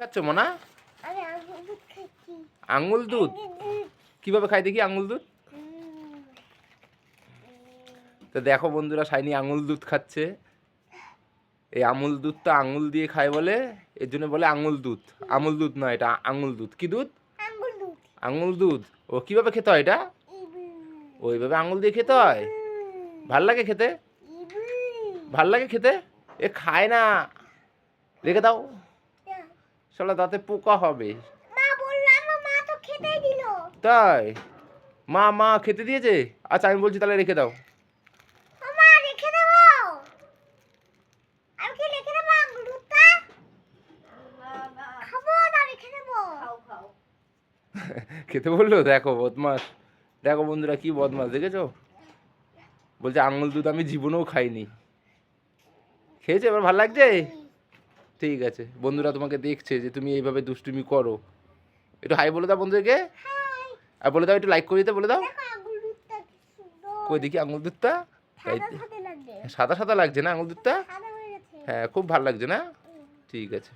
খাচ্ছ মোনা? আঙুল দুধ কীভাবে খাই দেখি আঙুল দুধ? তো দেখো বন্ধুরা সাইনি আঙুল দুধ খাচ্ছে। এই আমুল দুধটা আঙুল দিয়ে খায় বলে এর জন্য বলে আঙুল দুধ। আমুল দুধ নয় এটা আঙুল দুধ। কি দুধ? আঙুল দুধ। ও কীভাবে খেতে হয় এটা? ওইভাবে আঙুল দিয়ে খেতে হয়? ভালো লাগে খেতে? ভালো লাগে খেতে? এ খায় না। রেখে দাও। শালা দাঁতে পোকা হবে। মা বললাম না, মা তো খেতেই দিল। তাই? মা মা খেতে দিয়েছে? আচ্ছা আমি বলছি তাহলে রেখে দাও। মা রেখে দেবো? আমি কি রেখে দেবো? আঙুর খাব না রেখে দেবো। খেতে বলল? দেখো বদমাস দেখো বন্ধুরা কি বদমাস দেখেছ? বলছে আঙুল দুধ আমি জীবনেও খাইনি। খেয়েছে? এবার ভালো লাগছে? ঠিক আছে বন্ধুরা তোমাকে দেখছে যে তুমি এইভাবে দুষ্টুমি করো। একটু হাই বলে দাও বন্ধুদেরকে। হাই আর বলে দাও একটু লাইক করে দিতে বলে দাও। কই দেখি আঙুল দুধটা? সাদা সাদা লাগছে। না আঙুল দুধটা? হ্যাঁ খুব ভালো লাগছে না? ঠিক আছে।